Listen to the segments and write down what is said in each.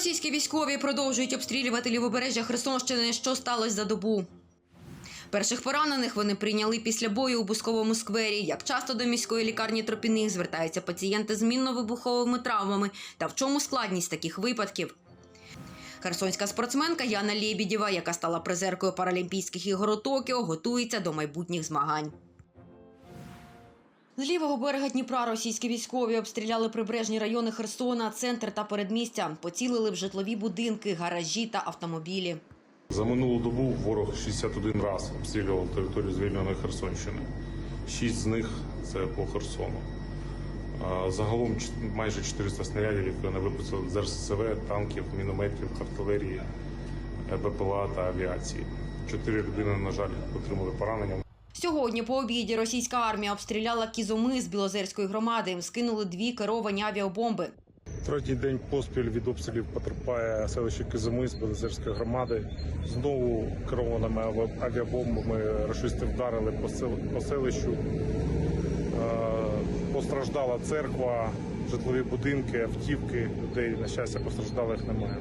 Російські військові продовжують обстрілювати лівобережжя Херсонщини. Що сталося за добу? Перших поранених вони прийняли після бою у Бусковому сквері. Як часто до міської лікарні Тропіних звертаються пацієнти з мінно-вибуховими травмами та в чому складність таких випадків? Херсонська спортсменка Яна Лєбідєва, яка стала призеркою Паралімпійських ігор у Токіо, готується до майбутніх змагань. З лівого берега Дніпра російські військові обстріляли прибережні райони Херсона, центр та передмістя. Поцілили в житлові будинки, гаражі та автомобілі. За минулу добу ворог 61 раз обстрілював територію звільненої Херсонщини. Шість з них це по Херсону. Загалом майже 400 снарядів, вони випустили з РСЗВ, танків, мінометів, артилерії, е, БПЛА та авіації. Чотири людини, на жаль, отримали поранення. Сьогодні по обіді російська армія обстріляла кізоми з Білозерської громади. Скинули дві керовані авіабомби. Третій день поспіль від обстрілів потерпає селище Кизими з Белозерської громади. Знову керованими авіабомбами рашисти вдарили по селищу. Е, Постраждала церква, житлові будинки, автівки. Людей, на щастя, постраждалих немає.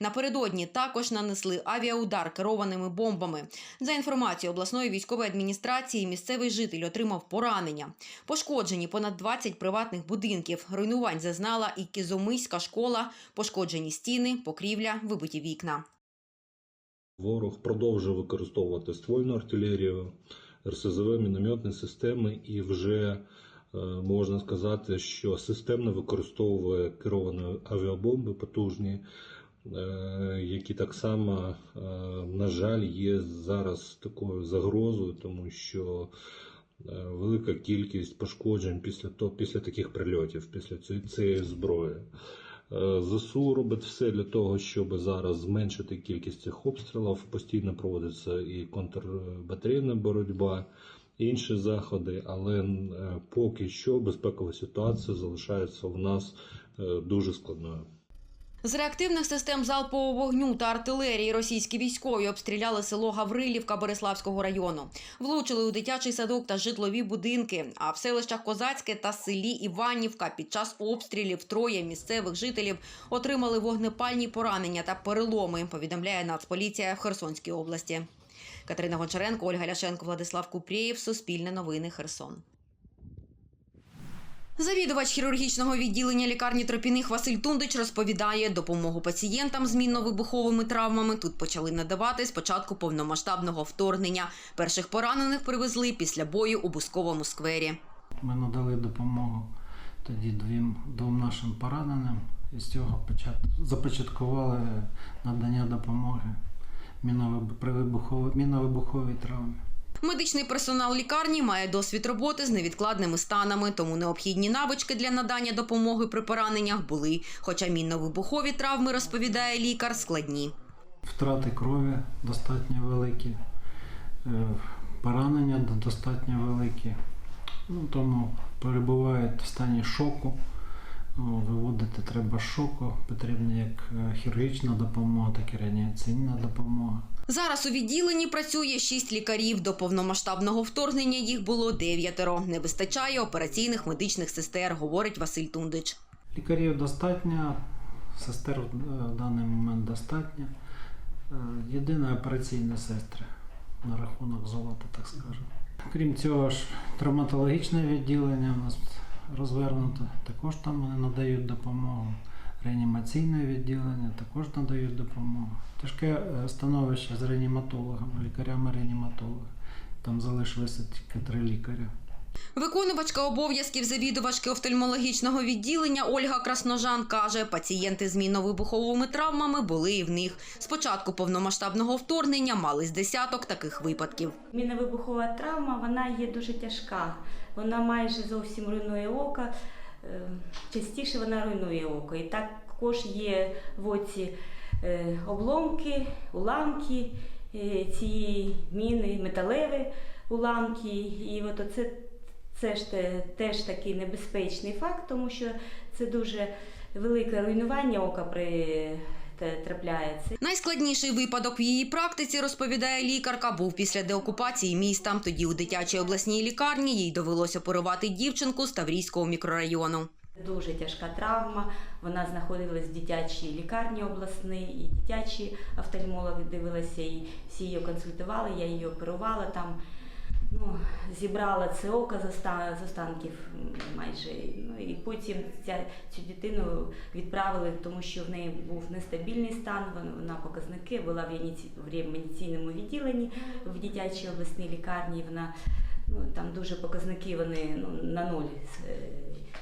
Напередодні також нанесли авіаудар керованими бомбами. За інформацією обласної військової адміністрації, місцевий житель отримав поранення. Пошкоджені понад 20 приватних будинків. Руйнувань зазнала і кізомийська школа, пошкоджені стіни, покрівля, вибиті вікна. Ворог продовжує використовувати ствольну артилерію, РСЗВ, мінометні системи і вже е, можна сказати, що системно використовує керовані авіабомби потужні, які так само, е, на жаль, є зараз такою загрозою, тому що е, велика кількість пошкоджень після того, після таких прильотів, після цієї, зброї. Е, ЗСУ робить все для того, щоб зараз зменшити кількість цих обстрілів. Постійно проводиться і контрбатарейна боротьба, інші заходи, але е, поки що безпекова ситуація залишається у нас е, дуже складною. З реактивних систем залпового вогню та артилерії російські військові обстріляли село Гаврилівка Береславського району. Влучили у дитячий садок та житлові будинки. А в селищах Козацьке та селі Іванівка під час обстрілів троє місцевих жителів отримали вогнепальні поранення та переломи. Повідомляє Нацполіція в Херсонській області. Катерина Гончаренко, Ольга Ляшенко, Владислав Купрієв. Суспільне новини. Херсон. Завідувач хірургічного відділення лікарні Тропіних Василь Тундич розповідає, допомогу пацієнтам з мінно-вибуховими травмами тут почали надавати з початку повномасштабного вторгнення. Перших поранених привезли після бою у Бусковому сквері. Ми надали допомогу тоді двом, двом нашим пораненим і з цього почат- започаткували надання допомоги міновиб- при вибуховій, міновибуховій травмі. Медичний персонал лікарні має досвід роботи з невідкладними станами, тому необхідні навички для надання допомоги при пораненнях були. Хоча мінно-вибухові травми, розповідає лікар, складні. Втрати крові достатньо великі, е, поранення достатньо великі. Ну, тому перебувають в стані шоку. Виводити треба шоку. Потрібна як е, хірургічна допомога, так і реанімаційна допомога. Зараз у відділенні працює шість лікарів. До повномасштабного вторгнення їх було дев'ятеро. Не вистачає операційних медичних сестер, говорить Василь Тундич. Лікарів достатньо, сестер в в даний момент достатньо. Е, Єдине операційні сестри на рахунок золота, так скажемо. Крім цього ж, травматологічне відділення у нас розвернуто, також там вони надають допомогу. Реанімаційне відділення також надають допомогу. Тяжке е, становище з реаніматологами, лікарями-реаніматологами. Там залишилося тільки три лікаря. Виконувачка обов'язків завідувачки офтальмологічного відділення Ольга Красножан каже, пацієнти з мінно-вибуховими травмами були і в них. З початку повномасштабного вторгнення мали з десяток таких випадків. Міновибухова травма вона є дуже тяжка. Вона майже зовсім руйнує око. Е, Частіше вона руйнує око. І також є в оці е, обломки, уламки е, цієї міни, металеві уламки. І от оце це ж теж такий небезпечний факт, тому що це дуже велике руйнування ока при трапляється. Найскладніший випадок в її практиці, розповідає лікарка, був після деокупації міста. Тоді у дитячій обласній лікарні їй довелося оперувати дівчинку з Таврійського мікрорайону. Дуже тяжка травма. Вона знаходилась в дитячій лікарні обласній, і дитячі офтальмологи дивилися, і всі її консультували, я її оперувала там. Ну, зібрала це око з оста- останків майже. Ну і потім ця, цю дитину відправили, тому що в неї був нестабільний стан. Вона, показники була в реанімаційному відділенні в дитячій обласній лікарні. Вона ну там дуже показники вони ну, на нуль е,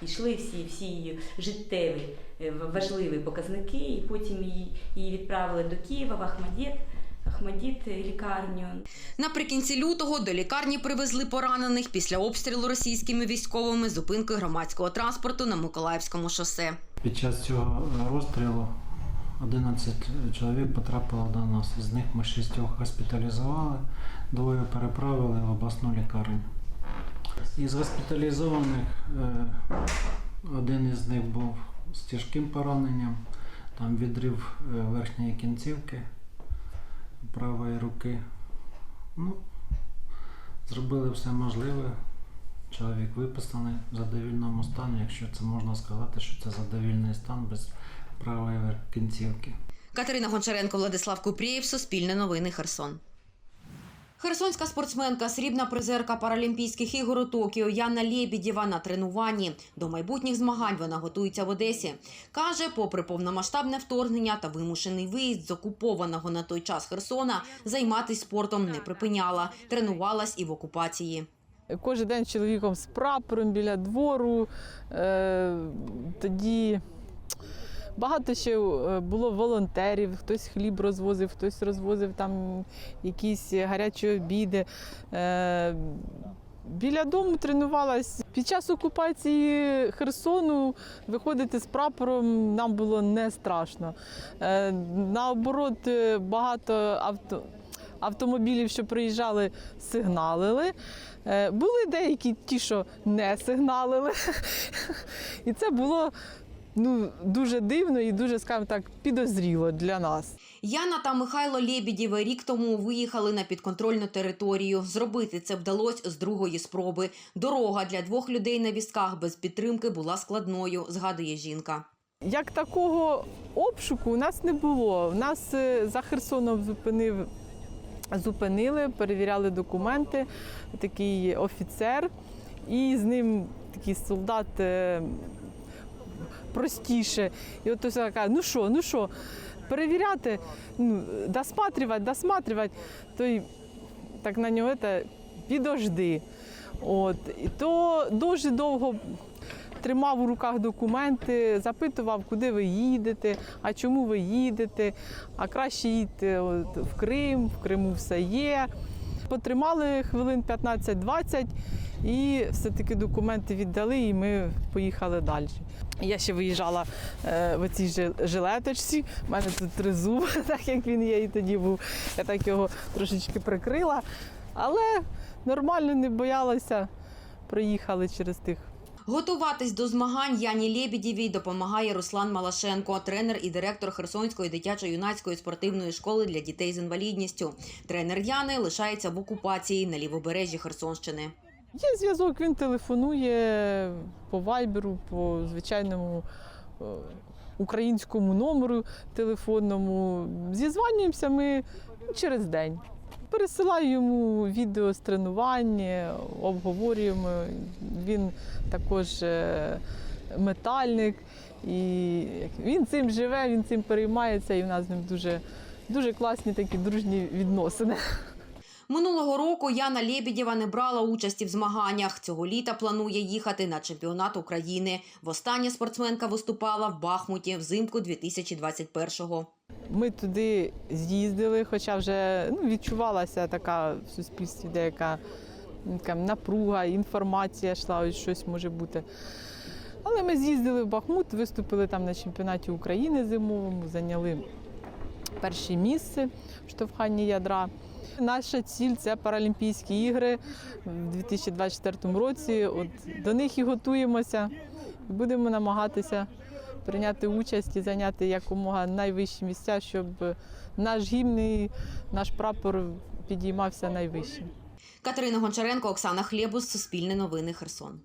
йшли всі, всі її життєві е, важливі показники, і потім її, її відправили до Києва в Ахмадіт, Ахмадіт лікарню. Наприкінці лютого до лікарні привезли поранених після обстрілу російськими військовими зупинки громадського транспорту на Миколаївському шосе. Під час цього е, розстрілу 11 чоловік потрапило до нас. З них ми шістьох госпіталізували, двоє переправили в обласну лікарню. Із госпіталізованих е, один із них був з тяжким пораненням, там відрив е, верхньої кінцівки правої руки. Ну, зробили все можливе. Чоловік виписаний в задовільному стані, якщо це можна сказати, що це задовільний стан без правої кінцівки. Катерина Гончаренко, Владислав Купрієв, Суспільне новини, Херсон. Херсонська спортсменка, срібна призерка Паралімпійських ігор у Токіо Яна Лєбідєва на тренуванні. До майбутніх змагань вона готується в Одесі. Каже, попри повномасштабне вторгнення та вимушений виїзд з окупованого на той час Херсона, займатися спортом не припиняла. Тренувалась і в окупації. Кожен день чоловіком з прапором біля двору. Е, тоді багато ще е, було волонтерів, хтось хліб розвозив, хтось розвозив там якісь гарячі обіди. Е, Біля дому тренувалась. Під час окупації Херсону виходити з прапором нам було не страшно. Е, Наоборот, багато авто, автомобілів, що приїжджали, сигналили. Були деякі ті, що не сигналили. І це було ну, дуже дивно і дуже, скажімо так, підозріло для нас. Яна та Михайло Лєбідєви рік тому виїхали на підконтрольну територію. Зробити це вдалося з другої спроби. Дорога для двох людей на візках без підтримки була складною, згадує жінка. Як такого обшуку у нас не було. У нас е, за Херсоном зупинив, зупинили, перевіряли документи, такий офіцер, і з ним такий солдат е, простіше. І от ось каже, ну що, ну що, перевіряти, ну, досматривати, досматривати. Той так на нього це підожди. От. І то дуже довго тримав у руках документи, запитував, куди ви їдете, а чому ви їдете, а краще їдьте в Крим, в Криму все є. Потримали хвилин 15-20 і все-таки документи віддали, і ми поїхали далі. Я ще виїжджала е, в цій жилеточці. У мене тут тризуб, так як він є і тоді був. Я так його трошечки прикрила. Але нормально не боялася. Проїхали через тих Готуватись до змагань Яні Лєбідєвій допомагає Руслан Малашенко, тренер і директор Херсонської дитячо-юнацької спортивної школи для дітей з інвалідністю. Тренер Яни лишається в окупації на лівобережжі Херсонщини. Є зв'язок, він телефонує по вайберу, по звичайному е, українському номеру телефонному. Зізванюємося ми через день. Пересилаю йому відео з тренувань, обговорюємо. Він також е, метальник, і він цим живе, він цим переймається, і в нас з ним дуже, дуже класні такі дружні відносини. Минулого року Яна Лєбідєва не брала участі в змаганнях. Цього літа планує їхати на чемпіонат України. Востаннє спортсменка виступала в Бахмуті взимку 2021-го. Ми туди з'їздили, хоча вже ну, відчувалася така в суспільстві деяка така напруга, інформація йшла, ось щось може бути. Але ми з'їздили в Бахмут, виступили там на чемпіонаті України зимовому, зайняли перше місце в штовханні ядра. Наша ціль це Паралімпійські ігри в 2024 році. От до них і готуємося. Будемо намагатися прийняти участь і зайняти якомога найвищі місця, щоб наш гімн і наш прапор підіймався найвище. Катерина Гончаренко, Оксана Хлєбус, Суспільне новини, Херсон.